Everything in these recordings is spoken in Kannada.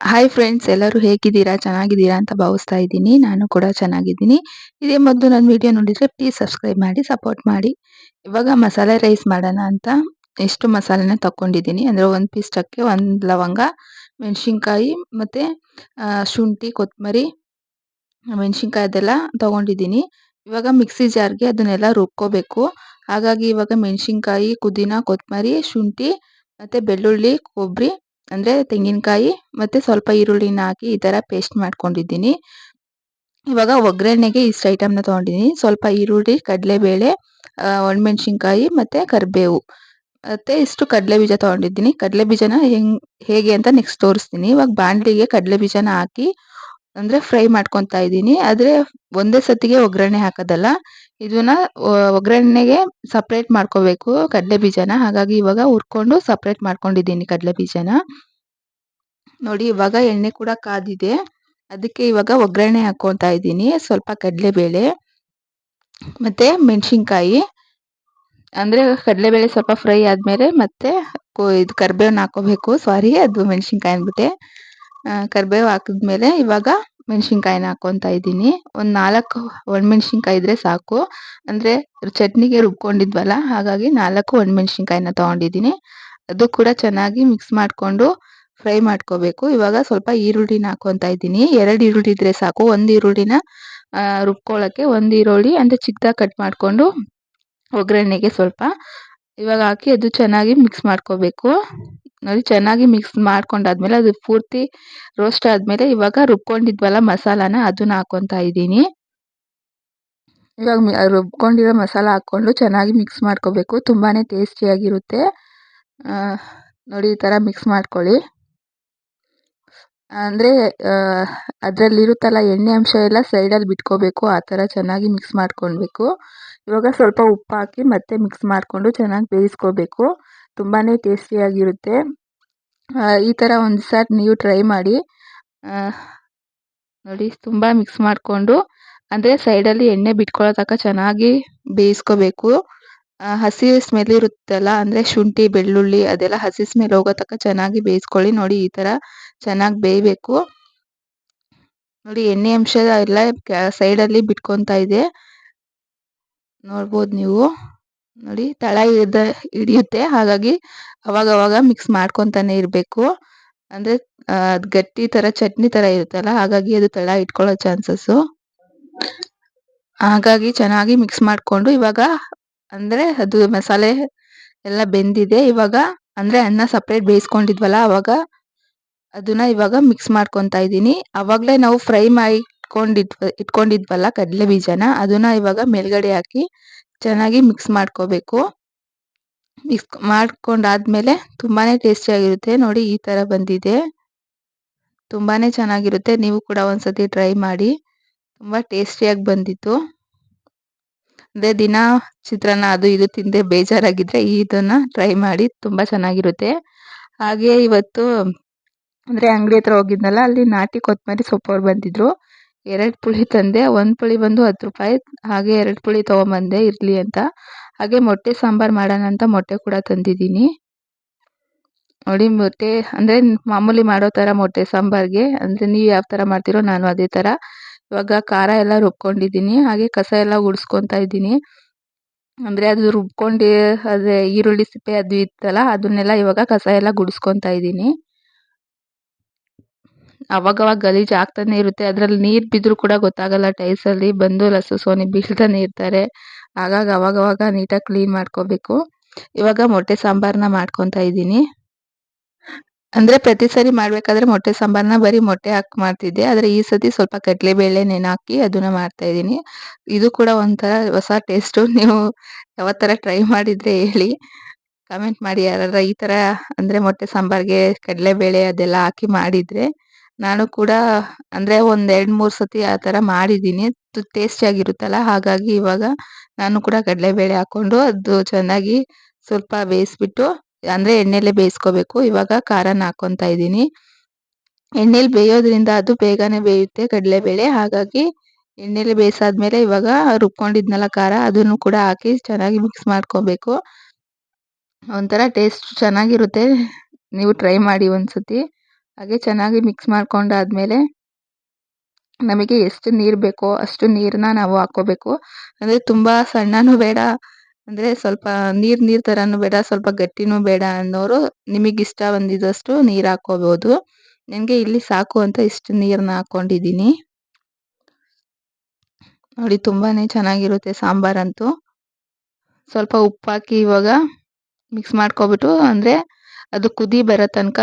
ಹಾಯ್ ಫ್ರೆಂಡ್ಸ್ ಎಲ್ಲರೂ ಹೇಗಿದ್ದೀರಾ? ಚೆನ್ನಾಗಿದ್ದೀರಾ ಅಂತ ಭಾವಿಸ್ತಾ ಇದ್ದೀನಿ. ನಾನು ಕೂಡ ಚೆನ್ನಾಗಿದ್ದೀನಿ. ಇದೇ ಮೊದಲು ನನ್ನ ವಿಡಿಯೋ ನೋಡಿದರೆ ಪ್ಲೀಸ್ ಸಬ್ಸ್ಕ್ರೈಬ್ ಮಾಡಿ ಸಪೋರ್ಟ್ ಮಾಡಿ. ಇವಾಗ ಮಸಾಲೆ ರೈಸ್ ಮಾಡೋಣ ಅಂತ ಎಷ್ಟು ಮಸಾಲೆನ ತಗೊಂಡಿದ್ದೀನಿ ಅಂದರೆ ಒಂದು ಪೀಸ್ ಚಕ್ಕೆ ಒಂದು ಲವಂಗ, ಮೆಣಸಿನ್ಕಾಯಿ ಮತ್ತು ಶುಂಠಿ ಕೊತ್ತಂಬರಿ ಮೆಣಸಿನ್ಕಾಯಿ ಅದೆಲ್ಲ ತೊಗೊಂಡಿದ್ದೀನಿ. ಇವಾಗ ಮಿಕ್ಸಿ ಜಾರ್ಗೆ ಅದನ್ನೆಲ್ಲ ರುಬ್ಕೋಬೇಕು. ಹಾಗಾಗಿ ಇವಾಗ ಮೆಣಸಿನ್ಕಾಯಿ, ಪುದೀನ ಕೊತ್ತಂಬರಿ ಶುಂಠಿ ಮತ್ತು ಬೆಳ್ಳುಳ್ಳಿ ಕೊಬ್ಬರಿ ಅಂದರೆ ತೆಂಗಿನಕಾಯಿ ಮತ್ತು ಸ್ವಲ್ಪ ಈರುಳ್ಳಿನ ಹಾಕಿ ಈ ಥರ ಪೇಸ್ಟ್ ಮಾಡ್ಕೊಂಡಿದ್ದೀನಿ. ಇವಾಗ ಒಗ್ಗರಣೆಗೆ ಇಷ್ಟು ಐಟಮ್ನ ತೊಗೊಂಡಿದ್ದೀನಿ. ಸ್ವಲ್ಪ ಈರುಳ್ಳಿ, ಕಡಲೆಬೇಳೆ ಒಣಮೆಣ್ಸಿನ್ಕಾಯಿ ಮತ್ತು ಕರಿಬೇವು. ಮತ್ತು ಇಷ್ಟು ಕಡಲೆ ಬೀಜ ತೊಗೊಂಡಿದ್ದೀನಿ. ಕಡಲೆ ಬೀಜನ ಹೆಂಗೆ, ಹೇಗೆ ಅಂತ ನೆಕ್ಸ್ಟ್ ತೋರಿಸ್ತೀನಿ. ಇವಾಗ ಬಾಣಲಿಗೆ ಕಡಲೆ ಬೀಜನ ಹಾಕಿ ಅಂದರೆ ಫ್ರೈ ಮಾಡ್ಕೊತಾ ಇದ್ದೀನಿ. ಆದರೆ ಒಂದೇ ಸತಿಗೆ ಒಗ್ಗರಣೆ ಹಾಕೋದಲ್ಲ. ಇದನ್ನ ಒಗ್ಗರಣೆಗೆ ಸಪ್ರೇಟ್ ಮಾಡ್ಕೋಬೇಕು ಕಡಲೆ ಬೀಜನ. ಹಾಗಾಗಿ ಇವಾಗ ಹುರ್ಕೊಂಡು ಸಪ್ರೇಟ್ ಮಾಡ್ಕೊಂಡಿದ್ದೀನಿ ಕಡಲೆ ಬೀಜನ. ನೋಡಿ, ಇವಾಗ ಎಣ್ಣೆ ಕೂಡ ಕಾದಿದೆ. ಅದಕ್ಕೆ ಇವಾಗ ಒಗ್ಗರಣೆ ಹಾಕ್ಕೊತಾ ಇದ್ದೀನಿ. ಸ್ವಲ್ಪ ಕಡಲೆಬೇಳೆ ಮತ್ತು ಮೆಣಸಿನ್ಕಾಯಿ. ಅಂದರೆ ಕಡಲೆಬೇಳೆ ಸ್ವಲ್ಪ ಫ್ರೈ ಆದಮೇಲೆ ಮತ್ತೆ ಇದು ಕರಿಬೇವನ್ನ ಹಾಕೋಬೇಕು. ಸಾರಿ ಅದು ಮೆಣಸಿನ್ಕಾಯಿ ಅಂದ್ಬಿಟ್ಟೆ. ಕರಿಬೇವು ಹಾಕಿದ್ಮೇಲೆ ಇವಾಗ ಮೆಣಸಿನ್ಕಾಯಿನ ಹಾಕ್ಕೊತಾ ಇದ್ದೀನಿ. ಒಂದು ನಾಲ್ಕು ಒಣಮೆಣ್ಸಿನ್ಕಾಯಿ ಇದ್ದರೆ ಸಾಕು. ಅಂದರೆ ಚಟ್ನಿಗೆ ರುಬ್ಕೊಂಡಿದ್ವಲ್ಲ, ಹಾಗಾಗಿ ನಾಲ್ಕು ಒಣಮೆಣ್ಸಿನ್ಕಾಯಿನ ತೊಗೊಂಡಿದ್ದೀನಿ. ಅದು ಕೂಡ ಚೆನ್ನಾಗಿ ಮಿಕ್ಸ್ ಮಾಡಿಕೊಂಡು ಫ್ರೈ ಮಾಡ್ಕೋಬೇಕು. ಇವಾಗ ಸ್ವಲ್ಪ ಈರುಳ್ಳಿನ ಹಾಕ್ಕೊತಾ ಇದ್ದೀನಿ. ಎರಡು ಈರುಳ್ಳಿ ಇದ್ದರೆ ಸಾಕು. ಒಂದು ಈರುಳ್ಳಿನ ರುಬ್ಕೊಳ್ಳೋಕ್ಕೆ ಒಂದು ಈರುಳ್ಳಿ, ಅಂದರೆ ಚಿಕ್ಕದಾಗಿ ಕಟ್ ಮಾಡಿಕೊಂಡು ಒಗ್ಗರಣೆಗೆ ಸ್ವಲ್ಪ. ಇವಾಗ ಹಾಕಿ ಅದು ಚೆನ್ನಾಗಿ ಮಿಕ್ಸ್ ಮಾಡ್ಕೋಬೇಕು. ನೋಡಿ, ಚೆನ್ನಾಗಿ ಮಿಕ್ಸ್ ಮಾಡ್ಕೊಂಡಾದ್ಮೇಲೆ ಅದು ಪೂರ್ತಿ ರೋಸ್ಟ್ ಆದಮೇಲೆ ಇವಾಗ ರುಬ್ಕೊಂಡಿದ್ವಲ್ಲ ಮಸಾಲಾನ ಅದನ್ನ ಹಾಕ್ಕೊತಾ ಇದ್ದೀನಿ. ಇವಾಗ ರುಬ್ಕೊಂಡಿರೋ ಮಸಾಲ ಹಾಕ್ಕೊಂಡು ಚೆನ್ನಾಗಿ ಮಿಕ್ಸ್ ಮಾಡ್ಕೋಬೇಕು. ತುಂಬಾ ಟೇಸ್ಟಿಯಾಗಿರುತ್ತೆ ನೋಡಿ, ಈ ಥರ ಮಿಕ್ಸ್ ಮಾಡ್ಕೊಳ್ಳಿ. ಅಂದರೆ ಅದರಲ್ಲಿರುತ್ತಲ್ಲ ಎಣ್ಣೆ ಅಂಶ ಎಲ್ಲ ಸೈಡಲ್ಲಿ ಬಿಟ್ಕೋಬೇಕು. ಆ ಥರ ಚೆನ್ನಾಗಿ ಮಿಕ್ಸ್ ಮಾಡ್ಕೊಳ್ಬೇಕು. ಇವಾಗ ಸ್ವಲ್ಪ ಉಪ್ಪು ಹಾಕಿ ಮತ್ತೆ ಮಿಕ್ಸ್ ಮಾಡಿಕೊಂಡು ಚೆನ್ನಾಗಿ ಬೇಯಿಸ್ಕೋಬೇಕು ತುಂಬಾ ಟೇಸ್ಟಿಯಾಗಿರುತ್ತೆ. ಈ ಥರ ಒಂದು ಸಾರಿ ನೀವು ಟ್ರೈ ಮಾಡಿ. ನೋಡಿ, ತುಂಬ ಮಿಕ್ಸ್ ಮಾಡಿಕೊಂಡು, ಅಂದರೆ ಸೈಡಲ್ಲಿ ಎಣ್ಣೆ ಬಿಟ್ಕೊಳ್ಳೋ ತನಕ ಚೆನ್ನಾಗಿ ಬೇಯಿಸ್ಕೋಬೇಕು. ಹಸಿ ಸ್ಮೆಲ್ ಇರುತ್ತಲ್ಲ, ಅಂದರೆ ಶುಂಠಿ, ಬೆಳ್ಳುಳ್ಳಿ ಅದೆಲ್ಲ ಹಸಿ ಸ್ಮೆಲ್ ಹೋಗೋ ತನಕ ಚೆನ್ನಾಗಿ ಬೇಯಿಸ್ಕೊಳ್ಳಿ. ನೋಡಿ, ಈ ಥರ ಚೆನ್ನಾಗಿ ಬೇಯಬೇಕು. ನೋಡಿ, ಎಣ್ಣೆ ಅಂಶ ಎಲ್ಲ ಸೈಡಲ್ಲಿ ಬಿಟ್ಕೊತಾ ಇದೆ. ನೋಡ್ಬೋದು ನೀವು. ನೋಡಿ, ತಳ ಹಿಡ್ದ ಹಿಡಿಯುತ್ತೆ. ಹಾಗಾಗಿ ಅವಾಗ ಅವಾಗ ಮಿಕ್ಸ್ ಮಾಡ್ಕೊತಾನೆ ಇರಬೇಕು. ಅಂದರೆ ಅದು ಗಟ್ಟಿ ಥರ ಚಟ್ನಿ ಥರ ಇರುತ್ತಲ್ಲ, ಹಾಗಾಗಿ ಅದು ತಳ ಇಟ್ಕೊಳ್ಳೋ ಚಾನ್ಸಸ್ಸು ಹಾಗಾಗಿ ಚೆನ್ನಾಗಿ ಮಿಕ್ಸ್ ಮಾಡಿಕೊಂಡು ಇವಾಗ ಅಂದರೆ ಅದು ಮಸಾಲೆ ಎಲ್ಲ ಬೆಂದಿದೆ. ಇವಾಗ ಅಂದರೆ ಅನ್ನ ಸಪ್ರೇಟ್ ಬೇಯಿಸ್ಕೊಂಡಿದ್ವಲ್ಲ, ಅವಾಗ ಅದನ್ನ ಇವಾಗ ಮಿಕ್ಸ್ ಮಾಡ್ಕೊತಾ ಇದ್ದೀನಿ. ಅವಾಗಲೇ ನಾವು ಫ್ರೈ ಮಾಡಿ ಇಟ್ಕೊಂಡಿದ್ವ ಇಟ್ಕೊಂಡಿದ್ವಲ್ಲ ಕಡಲೆ ಬೀಜನ, ಅದನ್ನ ಇವಾಗ ಮೇಲ್ಗಡೆ ಹಾಕಿ ಚೆನ್ನಾಗಿ ಮಿಕ್ಸ್ ಮಾಡ್ಕೋಬೇಕು. ಮಿಕ್ಸ್ ಮಾಡ್ಕೊಂಡಾದ್ಮೇಲೆ ತುಂಬಾ ಟೇಸ್ಟಿಯಾಗಿರುತ್ತೆ ನೋಡಿ ಈ ಥರ ಬಂದಿದೆ. ತುಂಬಾ ಚೆನ್ನಾಗಿರುತ್ತೆ. ನೀವು ಕೂಡ ಒಂದ್ಸತಿ ಟ್ರೈ ಮಾಡಿ. ತುಂಬ ಟೇಸ್ಟಿಯಾಗಿ ಬಂದಿತ್ತು. ಅದೇ ದಿನ ಚಿತ್ರಾನ್ನ ಅದು ಇದು ತಿಂದೆ ಬೇಜಾರಾಗಿದ್ದರೆ ಇದನ್ನು ಟ್ರೈ ಮಾಡಿ ತುಂಬ ಚೆನ್ನಾಗಿರುತ್ತೆ. ಹಾಗೆ ಇವತ್ತು, ಅಂದರೆ ಅಂಗಡಿ ಹತ್ರ ಹೋಗಿದ್ನಲ್ಲ, ಅಲ್ಲಿ ನಾಟಿ ಕೊತ್ತಂಬರಿ ಸೊಪ್ಪವ್ರು ಬಂದಿದ್ದರು ಎರಡು ಪುಳಿ ತಂದೆ, ಒಂದು ಪುಳಿ ಬಂದು ಹತ್ತು ರೂಪಾಯಿ, ಹಾಗೆ ಎರಡು ಪುಳಿ ತೊಗೊಂಬಂದೆ, ಇರಲಿ ಅಂತ. ಹಾಗೆ ಮೊಟ್ಟೆ ಸಾಂಬಾರು ಮಾಡೋಣ ಅಂತ ಮೊಟ್ಟೆ ಕೂಡ ತಂದಿದ್ದೀನಿ. ನೋಡಿ ಮೊಟ್ಟೆ, ಅಂದರೆ ಮಾಮೂಲಿ ಮಾಡೋ ಥರ ಮೊಟ್ಟೆ ಸಾಂಬಾರಿಗೆ, ಅಂದರೆ ನೀವು ಯಾವ ಥರ ಮಾಡ್ತೀರೋ ನಾನು ಅದೇ ಥರ ಇವಾಗ ಖಾರ ಎಲ್ಲ ರುಬ್ಕೊಂಡಿದ್ದೀನಿ, ಹಾಗೆ ಕಸ ಎಲ್ಲ ಗುಡಿಸ್ಕೊತಾ ಇದ್ದೀನಿ. ಅಂದರೆ ಅದು ರುಬ್ಕೊಂಡು, ಅದೇ ಈರುಳ್ಳಿ ಸಿಪ್ಪೆ ಅದು ಇತ್ತಲ್ಲ, ಅದನ್ನೆಲ್ಲ ಇವಾಗ ಕಸ ಎಲ್ಲ ಗುಡಿಸ್ಕೊತಾ ಇದ್ದೀನಿ. ಅವಾಗವಾಗ ಗಲೀಜು ಆಗ್ತಾನೆ ಇರುತ್ತೆ. ಅದರಲ್ಲಿ ನೀರು ಬಿದ್ದರೂ ಕೂಡ ಗೊತ್ತಾಗಲ್ಲ ಟೈಲ್ಸಲ್ಲಿ ಬಂದು ಲಸು ಸೋನಿ ಬೀಳ್ತಾನೆ ಇರ್ತಾರೆ. ಹಾಗಾಗಿ ಅವಾಗವಾಗ ನೀಟಾಗಿ ಕ್ಲೀನ್ ಮಾಡ್ಕೋಬೇಕು. ಇವಾಗ ಮೊಟ್ಟೆ ಸಾಂಬಾರನ್ನ ಮಾಡ್ಕೊತಾ ಇದ್ದೀನಿ. ಅಂದರೆ ಪ್ರತಿ ಸರಿ ಮಾಡಬೇಕಾದ್ರೆ ಮೊಟ್ಟೆ ಸಾಂಬಾರನ್ನ ಬರೀ ಮೊಟ್ಟೆ ಹಾಕಿ ಮಾಡ್ತಿದ್ದೆ. ಆದರೆ ಈ ಸತಿ ಸ್ವಲ್ಪ ಕಡಲೆಬೇಳೆ ನೆನೆ ಅದನ್ನು ಮಾಡ್ತಾಯಿದ್ದೀನಿ ಇದು ಕೂಡ ಒಂಥರ ಹೊಸ ಟೇಸ್ಟು ನೀವು ಯಾವ ಥರ ಟ್ರೈ ಮಾಡಿದರೆ ಹೇಳಿ. ಕಮೆಂಟ್ ಮಾಡಿ ಯಾರು ಈ ಥರ ಅಂದರೆ ಮೊಟ್ಟೆ ಸಾಂಬಾರಿಗೆ ಕಡಲೆಬೇಳೆ ಅದೆಲ್ಲ ಹಾಕಿ ಮಾಡಿದರೆ ನಾನು ಕೂಡ ಅಂದರೆ ಒಂದು ಎರಡು ಮೂರು ಸತಿ ಆ ಥರ ಮಾಡಿದ್ದೀನಿ. ಟೇಸ್ಟಿಯಾಗಿರುತ್ತಲ್ಲ ಹಾಗಾಗಿ ಇವಾಗ ನಾನು ಕೂಡ ಕಡಲೆಬೇಳೆ ಹಾಕ್ಕೊಂಡು ಅದು ಚೆನ್ನಾಗಿ ಸ್ವಲ್ಪ ಬೇಯಿಸ್ಬಿಟ್ಟು, ಅಂದರೆ ಎಣ್ಣೆಲೇ ಬೇಯಿಸ್ಕೋಬೇಕು. ಇವಾಗ ಖಾರನ ಹಾಕ್ಕೊತಾ ಇದ್ದೀನಿ. ಎಣ್ಣೆಲಿ ಬೇಯೋದ್ರಿಂದ ಅದು ಬೇಗನೆ ಬೇಯುತ್ತೆ ಕಡಲೆಬೇಳೆ. ಹಾಗಾಗಿ ಎಣ್ಣೆಲಿ ಬೇಯಿಸಾದ್ಮೇಲೆ ಇವಾಗ ರುಬ್ಕೊಂಡಿದ್ನಲ್ಲ ಖಾರ, ಅದನ್ನು ಕೂಡ ಹಾಕಿ ಚೆನ್ನಾಗಿ ಮಿಕ್ಸ್ ಮಾಡ್ಕೋಬೇಕು. ಒಂಥರ ಟೇಸ್ಟ್ ಚೆನ್ನಾಗಿರುತ್ತೆ. ನೀವು ಟ್ರೈ ಮಾಡಿ ಒಂದು ಸತಿ ಹಾಗೆ ಚೆನ್ನಾಗಿ ಮಿಕ್ಸ್ ಮಾಡ್ಕೊಂಡಾದ್ಮೇಲೆ ನಮಗೆ ಎಷ್ಟು ನೀರು ಬೇಕೋ ಅಷ್ಟು ನೀರನ್ನ ನಾವು ಹಾಕ್ಕೋಬೇಕು. ಅಂದರೆ ತುಂಬ ಸಣ್ಣನೂ ಬೇಡ, ಅಂದರೆ ಸ್ವಲ್ಪ ನೀರು ನೀರು ಥರನೂ ಬೇಡ, ಸ್ವಲ್ಪ ಗಟ್ಟಿನೂ ಬೇಡ ಅನ್ನೋರು ನಿಮಗೆ ಇಷ್ಟ ಬಂದಿದ್ದಷ್ಟು ನೀರು ಹಾಕ್ಕೋಬೋದು. ನನಗೆ ಇಲ್ಲಿ ಸಾಕು ಅಂತ ಇಷ್ಟು ನೀರನ್ನ ಹಾಕ್ಕೊಂಡಿದ್ದೀನಿ. ನೋಡಿ ತುಂಬಾ ಚೆನ್ನಾಗಿರುತ್ತೆ ಸಾಂಬಾರಂತೂ ಸ್ವಲ್ಪ ಉಪ್ಪು ಹಾಕಿ ಇವಾಗ ಮಿಕ್ಸ್ ಮಾಡ್ಕೊಬಿಟ್ಟು, ಅಂದರೆ ಅದು ಕುದಿ ಬರೋ ತನಕ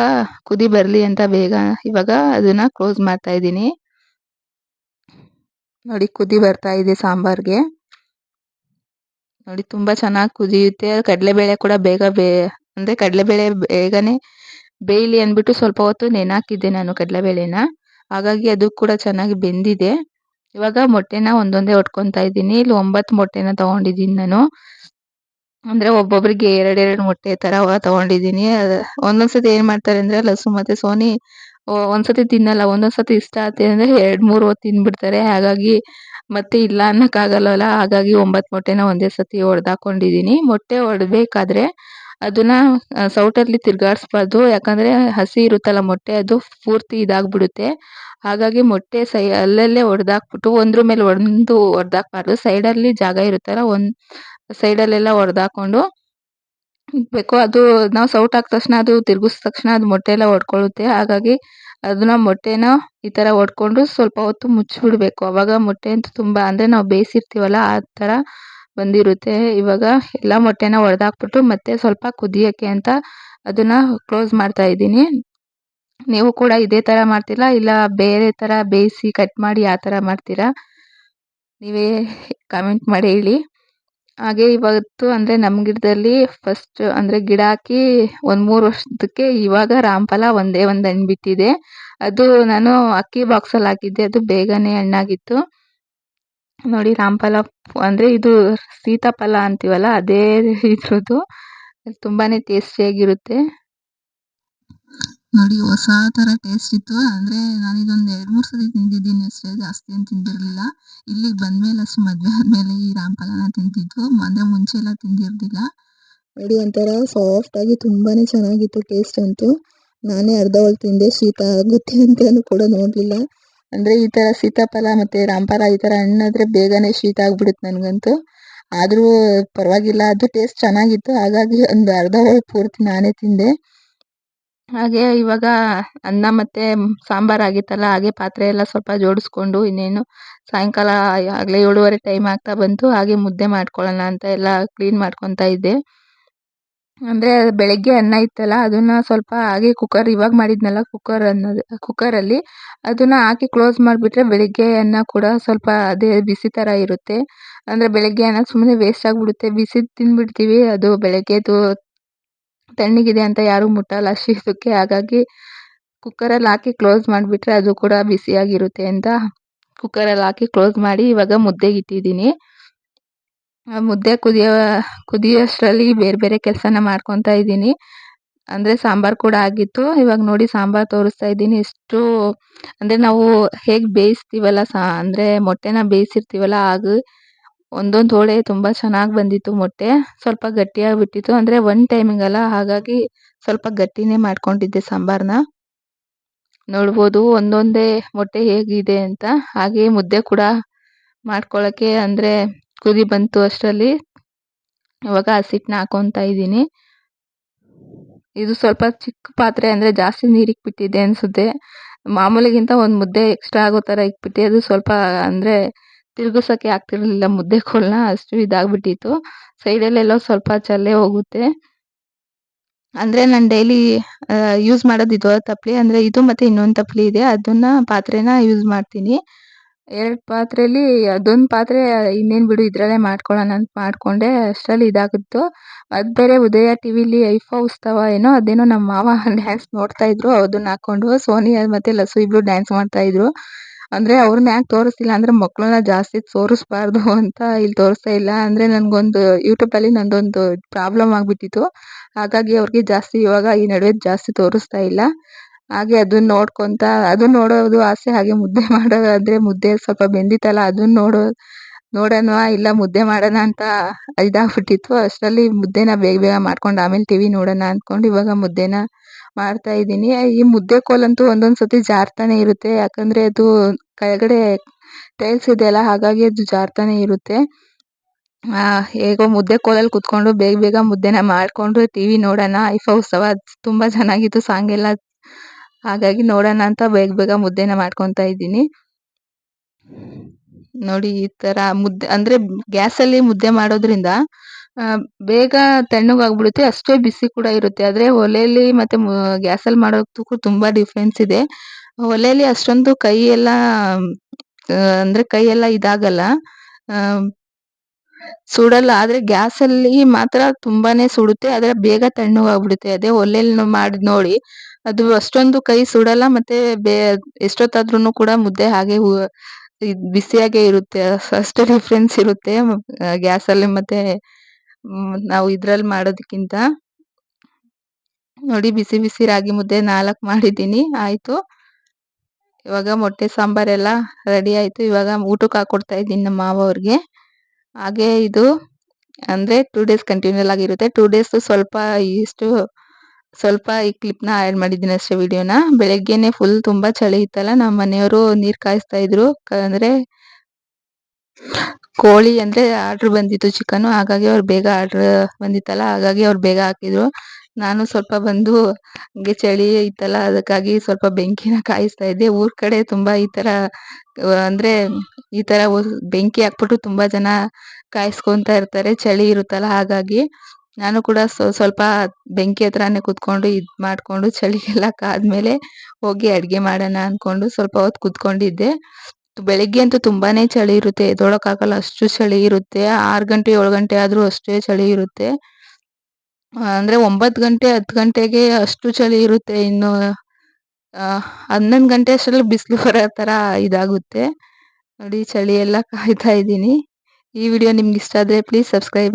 ಕುದಿ ಬರಲಿ ಅಂತ ಬೇಗ ಇವಾಗ ಅದನ್ನು ಕ್ಲೋಸ್ ಮಾಡ್ತಾ ಇದ್ದೀನಿ. ನೋಡಿ ಕುದಿ ಬರ್ತಾ ಇದೆ ಸಾಂಬಾರ್ಗೆ. ನೋಡಿ ತುಂಬ ಚೆನ್ನಾಗಿ ಕುದಿಯುತ್ತೆ. ಕಡಲೆಬೇಳೆ ಕೂಡ ಬೇಗ ಬೇ, ಅಂದರೆ ಕಡಲೆಬೇಳೆ ಬೇಗನೆ ಬೇಯಲಿ ಅಂದ್ಬಿಟ್ಟು ಸ್ವಲ್ಪ ಹೊತ್ತು ನೆನಾಕಿದ್ದೆ ನಾನು ಕಡಲೆಬೇಳೆನ. ಹಾಗಾಗಿ ಅದು ಕೂಡ ಚೆನ್ನಾಗಿ ಬೆಂದಿದೆ. ಇವಾಗ ಮೊಟ್ಟೆನ ಒಂದೊಂದೇ ಹೊಡ್ಕೊತಾ ಇದ್ದೀನಿ. ಇಲ್ಲಿ ಒಂಬತ್ತು ಮೊಟ್ಟೆನ ತೊಗೊಂಡಿದ್ದೀನಿ ನಾನು. ಅಂದರೆ ಒಬ್ಬೊಬ್ಬರಿಗೆ ಎರಡೆರಡು ಮೊಟ್ಟೆ ಥರ ತಗೊಂಡಿದೀನಿ ಒಂದೊಂದ್ಸತಿ ಏನು ಮಾಡ್ತಾರೆ ಅಂದ್ರೆ ಲಸು ಮತ್ತೆ ಸೋನಿ ಒಂದ್ಸತಿ ತಿನ್ನಲ್ಲ, ಒಂದೊಂದ್ಸತಿ ಇಷ್ಟ ಆಗುತ್ತೆ ಅಂದ್ರೆ ಎರಡ್, ಮೂರ್ ಹೊತ್ತು ತಿನ್ಬಿಡ್ತಾರೆ. ಹಾಗಾಗಿ ಮತ್ತೆ ಇಲ್ಲ ಅನ್ನೋಕ್ಕಾಗಲ್ಲವಲ್ಲ ಹಾಗಾಗಿ ಒಂಬತ್ತು ಮೊಟ್ಟೆನ ಒಂದೇ ಸತಿ ಹೊಡೆದಾಕೊಂಡಿದ್ದೀನಿ ಮೊಟ್ಟೆ ಹೊಡ್ಬೇಕಾದ್ರೆ ಅದನ್ನ ಸೌಟಲ್ಲಿ ತಿರ್ಗಾಡಿಸ್ಬಾರ್ದು. ಯಾಕಂದ್ರೆ ಹಸಿ ಇರುತ್ತಲ್ಲ ಮೊಟ್ಟೆ, ಅದು ಪೂರ್ತಿ ಇದಾಗ್ಬಿಡುತ್ತೆ. ಹಾಗಾಗಿ ಮೊಟ್ಟೆ ಸೈ, ಅಲ್ಲಲ್ಲೇ ಒಡೆದಾಕ್ಬಿಟ್ಟು, ಒಂದ್ರ ಮೇಲೆ ಒಂದು ಹೊಡೆದಾಕ್ಬಾರ್ದು ಸೈಡಲ್ಲಿ ಜಾಗ ಇರುತ್ತಲ್ಲ, ಒಂದು ಸೈಡಲ್ಲೆಲ್ಲ ಹೊಡೆದಾಕೊಂಡು ಬೇಕು, ಅದು ನಾವು ಸೌಟ್ ಹಾಕಿದ ತಕ್ಷಣ ಅದು ತಿರುಗಿಸಿದ ತಕ್ಷಣ ಅದು ಮೊಟ್ಟೆ ಎಲ್ಲ ಒಡ್ಕೊಳ್ಳುತ್ತೆ ಹಾಗಾಗಿ ಅದನ್ನ ಮೊಟ್ಟೆನ ಈ ಥರ ಹೊಡ್ಕೊಂಡು ಸ್ವಲ್ಪ ಹೊತ್ತು ಮುಚ್ಚಿಬಿಡ್ಬೇಕು ಅವಾಗ ಮೊಟ್ಟೆ ಅಂತೂ ತುಂಬ ಅಂದರೆ ನಾವು ಬೇಯಿಸಿರ್ತೀವಲ್ಲ, ಆ ಥರ ಬಂದಿರುತ್ತೆ. ಇವಾಗ ಎಲ್ಲ ಮೊಟ್ಟೆನ ಒಡೆದಾಕ್ಬಿಟ್ಟು ಮತ್ತೆ ಸ್ವಲ್ಪ ಕುದಿಯೋಕ್ಕೆ ಅಂತ ಅದನ್ನು ಕ್ಲೋಸ್ ಮಾಡ್ತಾ ಇದ್ದೀನಿ. ನೀವು ಕೂಡ ಇದೇ ಥರ ಮಾಡ್ತೀರಾ? ಇಲ್ಲ ಬೇರೆ ಥರ ಬೇಯಿಸಿ ಕಟ್ ಮಾಡಿ ಆ ಥರ ಮಾಡ್ತೀರಾ? ನೀವೇ ಕಾಮೆಂಟ್ ಮಾಡಿ ಹೇಳಿ. ಹಾಗೆ ಇವತ್ತು ಅಂದರೆ ನಮ್ಮ ಗಿಡದಲ್ಲಿ ಫಸ್ಟ್ ಅಂದರೆ ಗಿಡ ಹಾಕಿ ಒಂದು ಮೂರು ವರ್ಷದಕ್ಕೆ ಇವಾಗ ರಾಮಫಲ ಒಂದೇ ಒಂದು ಹಣ್ಣು ಬಿಟ್ಟಿದೆ ಅದು ನಾನು ಅಕ್ಕಿ ಬಾಕ್ಸಲ್ಲಿ ಹಾಕಿದ್ದೆ, ಅದು ಬೇಗನೆ ಹಣ್ಣಾಗಿತ್ತು. ನೋಡಿ ರಾಮಫಲ ಅಂದರೆ ಇದು ಸೀತಾಫಲ ಅಂತೀವಲ್ಲ, ಅದೇ ಇದ್ರದ್ದು. ತುಂಬಾ ಟೇಸ್ಟಿಯಾಗಿರುತ್ತೆ ನೋಡಿ ಹೊಸ ಥರ ಟೇಸ್ಟ್ ಇತ್ತು. ಅಂದರೆ ನಾನು ಇದೊಂದು ಎರಡು ಮೂರು ಸತಿ ತಿಂದಿದ್ದೀನಿ ಅಷ್ಟೇ, ಜಾಸ್ತಿ ಏನು ತಿಂದಿರಲಿಲ್ಲ. ಇಲ್ಲಿಗೆ ಬಂದಮೇಲೆ ಅಷ್ಟು ಮದುವೆ ಆದಮೇಲೆ ಈ ರಾಮಫಲನ ತಿಂತಿದ್ದು ಅಂದರೆ ಮುಂಚೆ ಎಲ್ಲ ತಿಂದಿರಲಿಲ್ಲ. ನೋಡಿ ಒಂಥರ ಸಾಫ್ಟಾಗಿ ತುಂಬಾ ಚೆನ್ನಾಗಿತ್ತು ಟೇಸ್ಟ್ ಅಂತೂ. ನಾನೇ ಅರ್ಧ ಹೊಲ್ ತಿಂದೆ, ಶೀತ ಆಗುತ್ತೆ ಅಂತಲೂ ಕೂಡ ನೋಡಲಿಲ್ಲ. ಅಂದರೆ ಈ ಥರ ಸೀತಾಫಲ ಮತ್ತು ರಾಮಫಲ ಈ ಥರ ಹಣ್ಣಾದರೆ ಬೇಗನೆ ಶೀತ ಆಗ್ಬಿಡುತ್ತೆ ನನಗಂತೂ. ಆದರೂ ಪರವಾಗಿಲ್ಲ, ಅದು ಟೇಸ್ಟ್ ಚೆನ್ನಾಗಿತ್ತು. ಹಾಗಾಗಿ ಒಂದು ಅರ್ಧ ಹೊಳ್ ಪೂರ್ತಿ ನಾನೇ ತಿಂದೆ. ಹಾಗೆ ಇವಾಗ ಅನ್ನ ಮತ್ತು ಸಾಂಬಾರು ಆಗಿತ್ತಲ್ಲ, ಹಾಗೆ ಪಾತ್ರೆ ಎಲ್ಲ ಸ್ವಲ್ಪ ಜೋಡಿಸ್ಕೊಂಡು ಇನ್ನೇನು ಸಾಯಂಕಾಲ ಆಗಲೇ ಏಳುವರೆ ಟೈಮ್ ಆಗ್ತಾ ಬಂತು, ಹಾಗೆ ಮುದ್ದೆ ಮಾಡ್ಕೊಳ್ಳೋಣ ಅಂತ ಎಲ್ಲ ಕ್ಲೀನ್ ಮಾಡ್ಕೊತಾ ಇದ್ದೆ. ಅಂದರೆ ಬೆಳಗ್ಗೆ ಅನ್ನ ಇತ್ತಲ್ಲ, ಅದನ್ನು ಸ್ವಲ್ಪ ಹಾಗೆ ಕುಕ್ಕರ್ ಇವಾಗ ಮಾಡಿದ್ನಲ್ಲ ಕುಕ್ಕರ್ ಅನ್ನೋದು ಕುಕ್ಕರಲ್ಲಿ ಅದನ್ನು ಹಾಕಿ ಕ್ಲೋಸ್ ಮಾಡಿಬಿಟ್ರೆ ಬೆಳಗ್ಗೆ ಅನ್ನ ಕೂಡ ಸ್ವಲ್ಪ ಅದೇ ಬಿಸಿ ಥರ ಇರುತ್ತೆ. ಅಂದರೆ ಬೆಳಗ್ಗೆ ಅನ್ನ ಸುಮ್ಮನೆ ವೇಸ್ಟ್ ಆಗಿಬಿಡುತ್ತೆ, ಬಿಸಿ ತಿಂದ್ಬಿಡ್ತೀವಿ ಅದು ಬೆಳಗ್ಗೆದು ತಣ್ಣಗಿದೆ ಅಂತ ಯಾರೂ ಮುಟ್ಟಲ್ಲ. ಶೀತಕ್ಕೆ ಹಾಗಾಗಿ ಕುಕ್ಕರಲ್ಲಿ ಹಾಕಿ ಕ್ಲೋಸ್ ಮಾಡಿಬಿಟ್ರೆ ಅದು ಕೂಡ ಬಿಸಿಯಾಗಿರುತ್ತೆ ಅಂತ ಕುಕ್ಕರಲ್ಲಿ ಹಾಕಿ ಕ್ಲೋಸ್ ಮಾಡಿ ಇವಾಗ ಮುದ್ದೆಗೆ ಇಟ್ಟಿದ್ದೀನಿ. ಮುದ್ದೆ ಕುದಿಯೋ, ಕುದಿಯೋಷ್ಟರಲ್ಲಿ ಬೇರೆ ಬೇರೆ ಕೆಲಸನ ಮಾಡ್ಕೊತಾ ಇದ್ದೀನಿ. ಅಂದರೆ ಸಾಂಬಾರು ಕೂಡ ಆಗಿತ್ತು. ಇವಾಗ ನೋಡಿ ಸಾಂಬಾರು ತೋರಿಸ್ತಾ ಇದ್ದೀನಿ. ಎಷ್ಟು, ಅಂದರೆ ನಾವು ಹೇಗೆ ಬೇಯಿಸ್ತೀವಲ್ಲ ಸಾ, ಅಂದರೆ ಮೊಟ್ಟೆನ ಬೇಯಿಸಿರ್ತೀವಲ್ಲ ಆಗ ಒಂದೊಂದು ಹೋಳೆ ತುಂಬ ಚೆನ್ನಾಗಿ ಬಂದಿತ್ತು ಮೊಟ್ಟೆ. ಸ್ವಲ್ಪ ಗಟ್ಟಿಯಾಗಿ ಬಿಟ್ಟಿತ್ತು ಅಂದರೆ ಒನ್ ಟೈಮಿಂಗಲ್ಲ ಹಾಗಾಗಿ ಸ್ವಲ್ಪ ಗಟ್ಟಿನೇ ಮಾಡ್ಕೊಂಡಿದ್ದೆ ಸಾಂಬಾರನ್ನ ನೋಡ್ಬೋದು ಒಂದೊಂದೇ ಮೊಟ್ಟೆ ಹೇಗಿದೆ ಅಂತ. ಹಾಗೆ ಮುದ್ದೆ ಕೂಡ ಮಾಡ್ಕೊಳ್ಳೋಕ್ಕೆ ಅಂದರೆ ಕುದಿ ಬಂತು ಅಷ್ಟರಲ್ಲಿ. ಇವಾಗ ಹಸಿಟ್ಟನ್ನ ಹಾಕೊತಾ ಇದ್ದೀನಿ. ಇದು ಸ್ವಲ್ಪ ಚಿಕ್ಕ ಪಾತ್ರೆ ಅಂದರೆ ಜಾಸ್ತಿ ನೀರಿಗೆ ಇಕ್ಬಿಟ್ಟಿದ್ದೆ ಅನಿಸುತ್ತೆ. ಮಾಮೂಲಿಗಿಂತ ಒಂದು ಮುದ್ದೆ ಎಕ್ಸ್ಟ್ರಾ ಆಗೋ ಥರ ಇಕ್ಬಿಟ್ಟು, ಅದು ಸ್ವಲ್ಪ ಅಂದರೆ ತಿರುಗಿಸೋಕ್ಕೆ ಆಗ್ತಿರಲಿಲ್ಲ ಮುದ್ದೆಗಳ್ನ ಅಷ್ಟು ಇದಾಗ್ಬಿಟ್ಟಿತ್ತು. ಸೈಡಲ್ಲೆಲ್ಲೋ ಸ್ವಲ್ಪ ಚಲ್ಲೆ ಹೋಗುತ್ತೆ. ಅಂದರೆ ನಾನು ಡೈಲಿ ಯೂಸ್ ಮಾಡೋದು ಇದು ತಪ್ಲಿ. ಅಂದರೆ ಇದು ಮತ್ತು ಇನ್ನೊಂದು ತಪ್ಲಿ ಇದೆ. ಅದನ್ನು ಪಾತ್ರೆನ ಯೂಸ್ ಮಾಡ್ತೀನಿ. ಎರಡು ಪಾತ್ರೆಯಲ್ಲಿ ಅದೊಂದು ಪಾತ್ರೆ ಇನ್ನೇನು ಬಿಡು ಇದರಲ್ಲೇ ಮಾಡ್ಕೊಳ್ಳೋಣ ಅಂತ ಮಾಡಿಕೊಂಡೆ. ಅಷ್ಟರಲ್ಲಿ ಇದಾಗಿತ್ತು. ಅದು ಬೇರೆ ಉದಯ ಟಿ ವಿಲಿ ಐಫ ಉತ್ಸವ ಏನೋ ಅದೇನೋ ನಮ್ಮ ಮಾವ ಡ್ಯಾನ್ಸ್ ನೋಡ್ತಾ ಇದ್ರು. ಅದನ್ನ ಹಾಕ್ಕೊಂಡು ಸೋನಿಯಾ ಮತ್ತು ಲಸು ಇಬ್ಬರು ಡ್ಯಾನ್ಸ್ ಮಾಡ್ತಾಯಿದ್ರು ಅಂದರೆ ಅವ್ರನ್ನ ಯಾಕೆ ತೋರಿಸ್ತಿಲ್ಲ ಅಂದ್ರೆ ಮಕ್ಕಳನ್ನ ಜಾಸ್ತಿ ತೋರಿಸ್ಬಾರ್ದು ಅಂತ ಇಲ್ಲಿ ತೋರಿಸ್ತಾ ಇಲ್ಲ. ಅಂದರೆ ನನಗೊಂದು ಯೂಟ್ಯೂಬಲ್ಲಿ ನಂದೊಂದು ಪ್ರಾಬ್ಲಮ್ ಆಗ್ಬಿಟ್ಟಿತ್ತು. ಹಾಗಾಗಿ ಅವ್ರಿಗೆ ಜಾಸ್ತಿ ಇವಾಗ ಈ ನಡುವೆ ಜಾಸ್ತಿ ತೋರಿಸ್ತಾ ಇಲ್ಲ. ಹಾಗೆ ಅದನ್ನ ನೋಡ್ಕೊಂತ ಅದನ್ನ ನೋಡೋದು ಆಸೆ, ಹಾಗೆ ಮುದ್ದೆ ಮಾಡೋದಾದ್ರೆ ಮುದ್ದೆ ಸ್ವಲ್ಪ ಬೆಂದಿತ್ತಲ್ಲ ಅದನ್ನ ನೋಡೋ, ನೋಡೋಣ, ಇಲ್ಲ ಮುದ್ದೆ ಮಾಡೋಣ ಅಂತ ಇದಾಗ್ಬಿಟ್ಟಿತ್ತು. ಅಷ್ಟರಲ್ಲಿ ಮುದ್ದೆನ ಬೇಗ ಬೇಗ ಮಾಡ್ಕೊಂಡು ಆಮೇಲೆ ಟಿ ವಿ ನೋಡೋಣ ಅಂದ್ಕೊಂಡು ಇವಾಗ ಮುದ್ದೆನ ಮಾಡ್ತಾ ಇದ್ದೀನಿ. ಈ ಮುದ್ದೆ ಕೋಲಂತೂ ಒಂದೊಂದು ಸತಿ ಜಾರ್ತಾನೆ ಇರುತ್ತೆ. ಯಾಕಂದ್ರೆ ಅದು ಕೆಳಗಡೆ ಟೈಲ್ಸ್ ಇದೆಯಲ್ಲ ಹಾಗಾಗಿ ಅದು ಜಾರ್ತಾನೆ ಇರುತ್ತೆ. ಆ, ಹೇಗೋ ಮುದ್ದೆ ಕೋಲಲ್ಲಿ ಕುತ್ಕೊಂಡು ಬೇಗ ಬೇಗ ಮುದ್ದೆನ ಮಾಡ್ಕೊಂಡು ಟಿವಿ ನೋಡೋಣ. ಐಫ ಉತ್ಸವ ತುಂಬಾ ಚೆನ್ನಾಗಿತ್ತು ಸಾಂಗ್ ಎಲ್ಲ. ಹಾಗಾಗಿ ನೋಡೋಣ ಅಂತ ಬೇಗ ಬೇಗ ಮುದ್ದೆನ ಮಾಡ್ಕೊತಾ ಇದ್ದೀನಿ. ನೋಡಿ ಈ ತರ ಮುದ್ದೆ ಅಂದ್ರೆ ಗ್ಯಾಸಲ್ಲಿ ಮುದ್ದೆ ಮಾಡೋದ್ರಿಂದ ಆ, ಬೇಗ ತಣ್ಣಗಾಗ್ಬಿಡುತ್ತೆ ಅಷ್ಟೇ ಬಿಸಿ ಕೂಡ ಇರುತ್ತೆ. ಆದ್ರೆ ಒಲೆಯಲ್ಲಿ ಮತ್ತೆ ಗ್ಯಾಸಲ್ಲಿ ಮಾಡೋದಕ್ಕೂ ತುಂಬಾ ಡಿಫ್ರೆನ್ಸ್ ಇದೆ. ಒಲೆಯಲ್ಲಿ ಅಷ್ಟೊಂದು ಕೈ ಎಲ್ಲ ಅಂದ್ರೆ ಕೈ ಎಲ್ಲ ಇದಾಗಲ್ಲ. ಆ, ಸುಡಲ್ಲ. ಆದ್ರೆ ಗ್ಯಾಸಲ್ಲಿ ಮಾತ್ರ ತುಂಬಾನೇ ಸುಡುತ್ತೆ. ಆದ್ರೆ ಬೇಗ ತಣ್ಣಗಾಗ್ಬಿಡುತ್ತೆ ಅದೇ ಒಲೆಯಲ್ಲಿ ಮಾಡಿ ನೋಡಿ. ಅದು ಅಷ್ಟೊಂದು ಕೈ ಸುಡಲ್ಲ. ಮತ್ತೆ ಬೇ ಎಷ್ಟೊತ್ತಾದ್ರೂ ಕೂಡ ಮುದ್ದೆ ಹಾಗೆ ಬಿಸಿಯಾಗೆ ಇರುತ್ತೆ. ಅಷ್ಟೇ ಡಿಫ್ರೆನ್ಸ್ ಇರುತ್ತೆ. ಗ್ಯಾಸಲ್ಲಿ ಮತ್ತೆ ನಾವು ಇದ್ರಲ್ಲಿ ಮಾಡೋದಕ್ಕಿಂತ ನೋಡಿ ಬಿಸಿ ಬಿಸಿ ರಾಗಿ ಮುದ್ದೆ ನಾಲ್ಕು ಮಾಡಿದ್ದೀನಿ, ಆಯಿತು. ಇವಾಗ ಮೊಟ್ಟೆ ಸಾಂಬಾರೆಲ್ಲ ರೆಡಿ ಆಯ್ತು. ಇವಾಗ ಊಟಕ್ಕೆ ಹಾಕೊಡ್ತಾ ಇದ್ದೀನಿ ನಮ್ಮ ಮಾವ ಅವ್ರಿಗೆ. ಹಾಗೆ ಇದು ಅಂದ್ರೆ ಟೂ ಡೇಸ್ ಕಂಟಿನ್ಯೂಲ್ ಆಗಿರುತ್ತೆ. ಟೂ ಡೇಸ್ ಸ್ವಲ್ಪ ಇಷ್ಟು ಸ್ವಲ್ಪ ಈ ಕ್ಲಿಪ್ನ ಆ್ಯಡ್ ಮಾಡಿದ್ದೀನಿ ಅಷ್ಟೇ ವಿಡಿಯೋನ ಬೆಳಗ್ಗೆನೆ ಫುಲ್ ತುಂಬಾ ಚಳಿ ಇತ್ತಲ್ಲ ನಮ್ಮ ಮನೆಯವರು ನೀರ್ ಕಾಯಿಸ್ತಾ ಇದ್ರು. ಅಂದ್ರೆ ಕೋಳಿ ಅಂದ್ರೆ ಆರ್ಡರ್ ಬಂದಿತ್ತು ಚಿಕನ್, ಹಾಗಾಗಿ ಅವ್ರು ಬೇಗ ಆರ್ಡರ್ ಬಂದಿತ್ತಲ್ಲ, ಹಾಗಾಗಿ ಅವ್ರು ಬೇಗ ಹಾಕಿದ್ರು. ನಾನು ಸ್ವಲ್ಪ ಬಂದು ಹಂಗೆ ಚಳಿ ಇತ್ತಲ್ಲ, ಅದಕ್ಕಾಗಿ ಸ್ವಲ್ಪ ಬೆಂಕಿನ ಕಾಯಿಸ್ತಾ ಇದ್ದೆ. ಊರ್ ಕಡೆ ತುಂಬಾ ಈ ತರ, ಅಂದ್ರೆ ಈ ತರ ಬೆಂಕಿ ಹಾಕ್ಬಿಟ್ಟು ತುಂಬಾ ಜನ ಕಾಯಿಸ್ಕೊಂತ ಇರ್ತಾರೆ, ಚಳಿ ಇರುತ್ತಲ್ಲ, ಹಾಗಾಗಿ ನಾನು ಕೂಡ ಸ್ವ- ಸ್ವಲ್ಪ ಬೆಂಕಿ ಹತ್ರನೇ ಕುತ್ಕೊಂಡು ಇದ್ ಮಾಡ್ಕೊಂಡು ಚಳಿಗೆಲ್ಲ ಕಾದ್ಮೇಲೆ ಹೋಗಿ ಅಡ್ಗೆ ಮಾಡೋಣ ಅನ್ಕೊಂಡು ಸ್ವಲ್ಪ ಹೊತ್ತು ಕುತ್ಕೊಂಡಿದ್ದೆ. ಬೆಳಿಗ್ಗೆ ಅಂತೂ ತುಂಬಾನೇ ಚಳಿ ಇರುತ್ತೆ. ಎದ್ದೊಳಕ್ಕಾಗಲ್ಲ ಅಷ್ಟು ಚಳಿ ಇರುತ್ತೆ. ಆರು ಗಂಟೆ, ಏಳು ಗಂಟೆ ಆದ್ರೂ ಅಷ್ಟೇ ಚಳಿ ಇರುತ್ತೆ. ಅಂದ್ರೆ ಒಂಬತ್ತು ಗಂಟೆ, ಹತ್ತು ಗಂಟೆಗೆ ಅಷ್ಟು ಚಳಿ ಇರುತ್ತೆ. ಇನ್ನು ಹನ್ನೊಂದು ಗಂಟೆ ಅಷ್ಟರಲ್ಲಿ ಬಿಸಿಲು ಬರೋ ತರ ಇದಾಗುತ್ತೆ. ನೋಡಿ ಚಳಿ ಎಲ್ಲ ಕಾಯ್ತಾ ಇದ್ದೀನಿ. ಈ ವಿಡಿಯೋ ನಿಮ್ಗೆ ಇಷ್ಟ ಆದ್ರೆ ಪ್ಲೀಸ್ ಸಬ್ಸ್ಕ್ರೈಬ್